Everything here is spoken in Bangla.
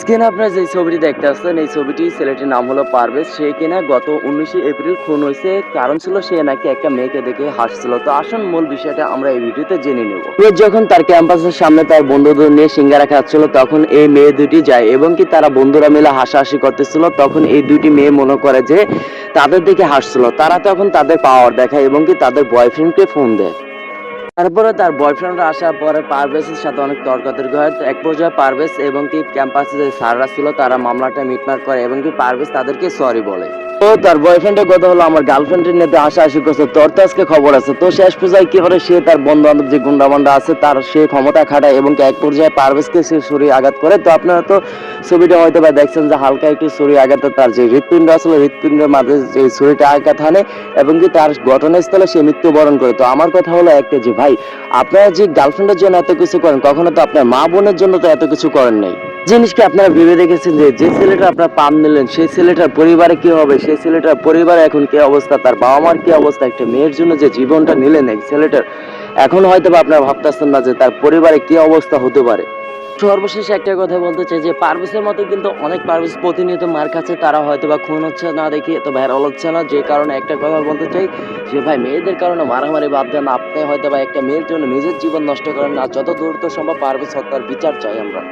স্ক্রিনে আপনারা যে ছবিটি দেখতে পাচ্ছেন এই ছবিটি ছেলেটির নাম হলো পারভেজ। সে কিনা গত উনিশে এপ্রিল খুন হয়েছে। কারণ ছিল সে নাকি একটা মেয়েকে দেখে হাসছিল। তো আসুন মূল বিষয়টা আমরা এই ভিডিওতে জেনে নেব। যখন তার ক্যাম্পাসের সামনে তার বন্ধুদের নিয়ে সিঙ্গারা খাচ্ছিল, তখন এই মেয়ে দুটি যায় এবং কি তারা বন্ধুরা মিলে হাসাহাসি করতেছিল, তখন এই দুটি মেয়ে মনে করে যে তাদের দিকে হাসছিল। তারা তখন তাদের পাওয়ার দেখায় এবং কি তাদের বয়ফ্রেন্ডকে ফোন দেয়। তারপরে তার বয়ফ্রেন্ড আসার পরে পারভেজের সাথে অনেক তর্কাতর্কি হয়। তো এক পর্যায়ে পারভেজ এবং কি ক্যাম্পাসে যে স্যাররা ছিল, তারা মামলাটা মিটমাট করে এবং কি পারভেজ তাদেরকে সরি বলে। ও, তার বয়ফ্রেন্ডের কথা হলো, আমার গার্লফ্রেন্ডের নিয়ে হাসাহাসি করছে। তোর তো আজকে খবর আছে। তো শেষ পর্যায়ে কি করে সে তার বন্ধু বান্ধব যে গুন্ডাবান্ডা আছে, তার সে ক্ষমতা খাটায় এবং এক পর্যায়ে পারভেজকে সে ছুরি আঘাত করে। তো আপনারা তো ছবিটা হয়তো বা দেখছেন যে হালকা একটু ছুরি আঘাতে তার যে হৃৎপিণ্ড আসলে হৃৎপিণ্ডের মাঝে যে ছুরিটা আঘাত হানে এবং কি তার ঘটনাস্থলে সে মৃত্যুবরণ করে। তো আমার কথা হলো একটা যে, ভাই, আপনারা যে গার্লফ্রেন্ডের জন্য এত কিছু করেন, কখনো তো আপনার মা বোনের জন্য তো এত কিছু করেন নাই। জিনিসকে আপনারা ভেবে দেখেছেন যে যে ছেলেটা আপনার পাম নিলেন, সেই ছেলেটার পরিবারে কি হবে? সেই ছেলেটার পরিবারে এখন কি অবস্থা? তার বাবা মার কি অবস্থা? একটা মেয়ের জন্য যে জীবনটা নিলেন এই ছেলেটার, এখন হয়তো বা আপনারা ভাবতেছেন না যে তার পরিবারে কি অবস্থা হতে পারে। সর্বশেষ একটা কথা বলতে চাই যে পারভেজের মতো কিন্তু অনেক পারভেজ প্রতিনিয়ত মার কাছে তারা হয়তো বা খুন হচ্ছে না দেখি এত ভাইরাল হচ্ছে না। যে কারণে একটা কথা বলতে চাই যে ভাই, মেয়েদের কারণে মারামারি বাদ দেন। আপনি হয়তো বা একটা মেয়ের জন্য নিজের জীবন নষ্ট করেন না। যত দ্রুত সম্ভব পারভেজ হত্যার বিচার চাই আমরা।